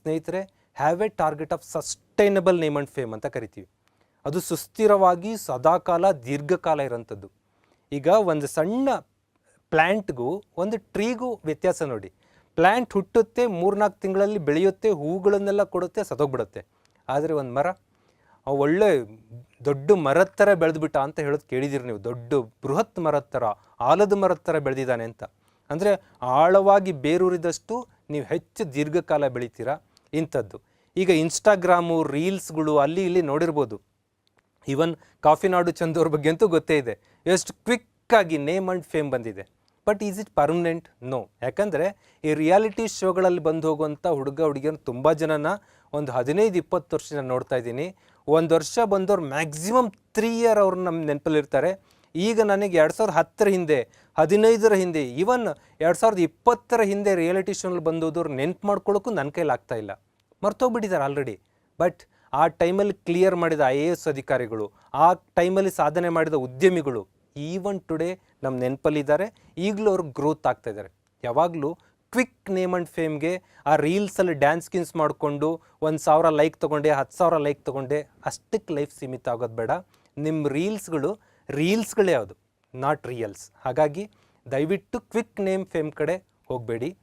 ಸ್ನೇಹಿತರೆ have a target of sustainable name and fame ಅಂತ ಕರಿತೀವಿ. ಅದು ಸುಸ್ಥಿರವಾಗಿ ಸದಾಕಾಲ, ದೀರ್ಘಕಾಲ ಇರೋಂಥದ್ದು. ಈಗ ಒಂದು ಸಣ್ಣ ಪ್ಲ್ಯಾಂಟ್ಗೂ ಒಂದು ಟ್ರೀಗೂ ವ್ಯತ್ಯಾಸ ನೋಡಿ. ಪ್ಲ್ಯಾಂಟ್ ಹುಟ್ಟುತ್ತೆ, ಮೂರ್ನಾಲ್ಕು ತಿಂಗಳಲ್ಲಿ ಬೆಳೆಯುತ್ತೆ, ಹೂಗಳನ್ನೆಲ್ಲ ಕೊಡುತ್ತೆ ಸದೋಗ್ಬಿಡುತ್ತೆ ಆದರೆ ಒಂದು ಮರ ಒಳ್ಳೆ ದೊಡ್ಡ ಮರದ ಥರ ಬೆಳೆದ್ಬಿಟ್ಟ ಅಂತ ಹೇಳೋದು ಕೇಳಿದಿರಿ ನೀವು. ದೊಡ್ಡ ಬೃಹತ್ ಮರದ ಥರ ಆಲದ ಮರದ ಥರ ಬೆಳೆದಿದ್ದಾನೆ ಅಂತ. ಅಂದರೆ ಆಳವಾಗಿ ಬೇರೂರಿದಷ್ಟು ನೀವು ಹೆಚ್ಚು ದೀರ್ಘಕಾಲ ಬೆಳಿತೀರಾ? ಇಂಥದ್ದು. ಈಗ ಇನ್ಸ್ಟಾಗ್ರಾಮು ರೀಲ್ಸ್ಗಳು ಅಲ್ಲಿ ಇಲ್ಲಿ ನೋಡಿರ್ಬೋದು. ಈವನ್ ಕಾಫಿನಾಡು ಚಂದೂರ್ ಬಗ್ಗೆ ಅಂತೂ ಗೊತ್ತೇ ಇದೆ. ಎಷ್ಟು ಕ್ವಿಕ್ಕಾಗಿ ನೇಮ್ ಆ್ಯಂಡ್ ಫೇಮ್ ಬಂದಿದೆ. But is it permanent no ಯಾಕಂದರೆ ಈ ರಿಯಾಲಿಟಿ ಶೋಗಳಲ್ಲಿ ಬಂದು ಹೋಗುವಂಥ ಹುಡುಗ, ಹುಡುಗಿಯರು ತುಂಬ ಜನನ ಒಂದು ಹದಿನೈದು, ಇಪ್ಪತ್ತು ವರ್ಷ ನಾನು ನೋಡ್ತಾ ಇದ್ದೀನಿ. ಒಂದು ವರ್ಷ ಬಂದವ್ರು ಮ್ಯಾಕ್ಸಿಮಮ್ ತ್ರೀ ಇಯರ್ ಅವ್ರು ನಮ್ಮ ನೆನಪಲ್ಲಿರ್ತಾರೆ. ಈಗ ನನಗೆ ಎರಡು ಸಾವಿರದ ಹತ್ತರ ಹಿಂದೆ, ಹದಿನೈದರ ಹಿಂದೆ ಈವನ್ ಎರಡು ಸಾವಿರದ ಇಪ್ಪತ್ತರ ಹಿಂದೆ ರಿಯಾಲಿಟಿ ಶೋನಲ್ಲಿ ಬಂದೋದವ್ರು ನೆನ್ಪು ಮಾಡ್ಕೊಳ್ಳೋಕ್ಕೂ ನನ್ನ ಕೈಲಿ ಆಗ್ತಾ ಇಲ್ಲ. ಮರ್ತೋಗ್ಬಿಟ್ಟಿದ್ದಾರೆ ಆಲ್ರೆಡಿ ಬಟ್ ಆ ಟೈಮಲ್ಲಿ ಕ್ಲಿಯರ್ ಮಾಡಿದ ಐ ಎ ಎಸ್ ಅಧಿಕಾರಿಗಳು, ಆ ಟೈಮಲ್ಲಿ ಸಾಧನೆ ಮಾಡಿದ ಉದ್ಯಮಿಗಳು ಈವನ್ ಟುಡೇ ನಮ್ಮ ನೆನಪಲ್ಲಿದ್ದಾರೆ ಈಗಲೂ ಅವ್ರಿಗೆ ಗ್ರೋತ್ ಆಗ್ತಾ ಇದ್ದಾರೆ ಯಾವಾಗಲೂ ಕ್ವಿಕ್ ನೇಮ್ ಆ್ಯಂಡ್ ಫೇಮ್ಗೆ ಆ ರೀಲ್ಸಲ್ಲಿ ಡ್ಯಾನ್ಸ್ ಕಿನ್ಸ್ ಮಾಡಿಕೊಂಡು ಒಂದು ಸಾವಿರ ಲೈಕ್ ತೊಗೊಂಡೆ, ಹತ್ತು ಸಾವಿರ ಲೈಕ್ ತೊಗೊಂಡೆ ಅಷ್ಟಕ್ಕೆ ಲೈಫ್ ಸೀಮಿತ ಆಗೋದು ಬೇಡ. ನಿಮ್ಮ ರೀಲ್ಸ್ಗಳು ರೀಲ್ಸ್ಗಳೇ ಯಾವುದು ನಾಟ್ ರಿಯಲ್ಸ್ ಹಾಗಾಗಿ ದಯವಿಟ್ಟು ಕ್ವಿಕ್ ನೇಮ್ ಫೇಮ್ ಕಡೆ ಹೋಗಬೇಡಿ.